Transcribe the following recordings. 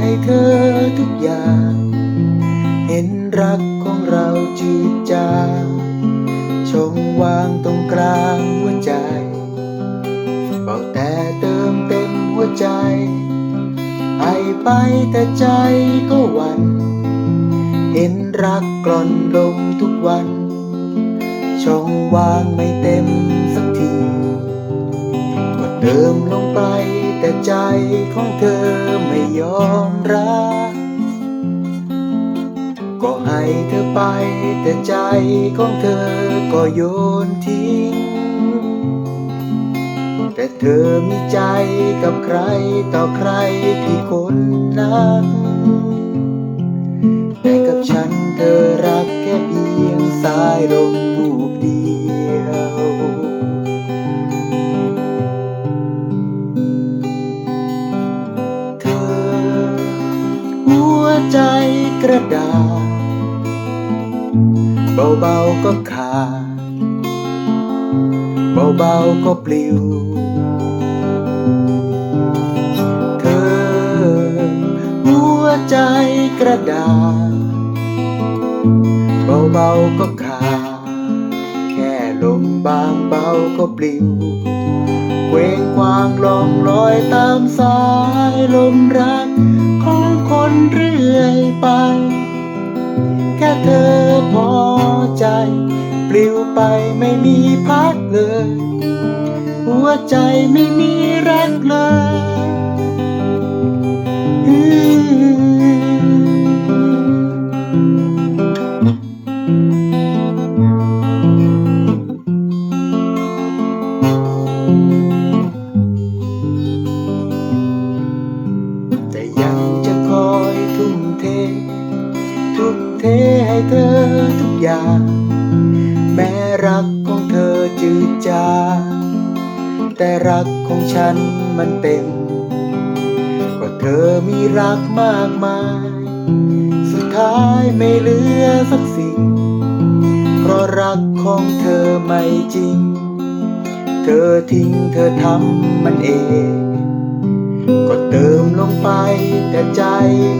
ให้เธอทุกอย่าง เห็นรักของเราจืดจางช่องว่างตรงกลางหัวใจเบาแต่เติมเต็มหัวใจให้ไปแต่ใจก็วัน เห็นรักกล่อนลงทุกวันช่องว่างไม่เต็ม ติมลงไปแต่ใจของเธอไม่ยอมรับ ก็ให้เธอไปแต่ใจของเธอก็โยนทิ้ง แต่เธอมีใจกับใครต่อใครที่คนรัก แต่กับฉันเธอรักแค่เพียงสายลม ใจกระดาษ เบาๆก็ขาด เบาๆก็ปลิว เธอ หัวใจกระดาษ เบาๆก็ขาด แค่ลมบางเบาก็ปลิว วงกวางลองลอยตามสายลมรักของคนเรื่อยไป แค่เธอพอใจ ปลิวไปไม่มีพักเลย หัวใจไม่มีรักเลย เทให้เธอทุกอย่าง แม้รักของเธอจืดจางแต่รักของฉันมันเต็ม ก็เธอมีรักมากมาย สุดท้ายไม่เหลือสักสิ่ง เพราะรักของเธอไม่จริง เธอทิ้งเธอทำมันเอง ก็เติมลงไปแต่ใจ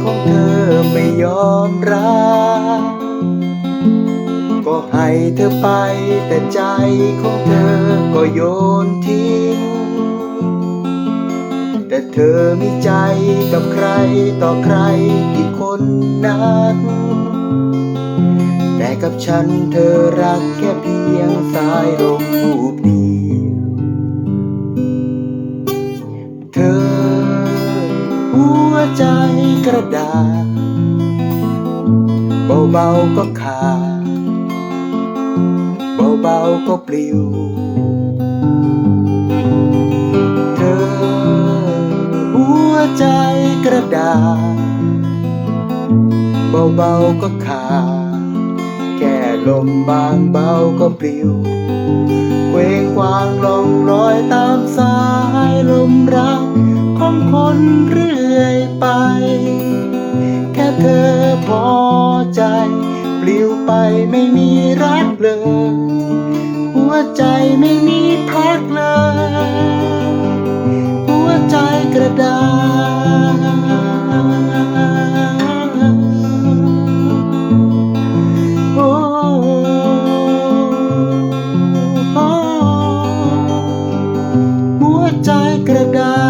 ของเธอไม่ยอมรับ ก็ให้เธอไปแต่ใจของเธอก็โยนทิ้ง แต่เธอมีใจกับใครต่อใครที่คนนักแต่กับฉันเธอรักแค่เพียงสายลมรูปเดียวเธอ หัวใจกระดาษเบาๆก็ขาด เบาๆก็ปลิว เธอ หัวใจกระดาษเบาๆก็ขาดแค่ลมบางเบาก็ปลิว เคว้งควางลง ลิวไปไม่มีรักเลย หัวใจไม่มีพักเลย หัวใจกระดาษโอ้หัวใจกระดาษ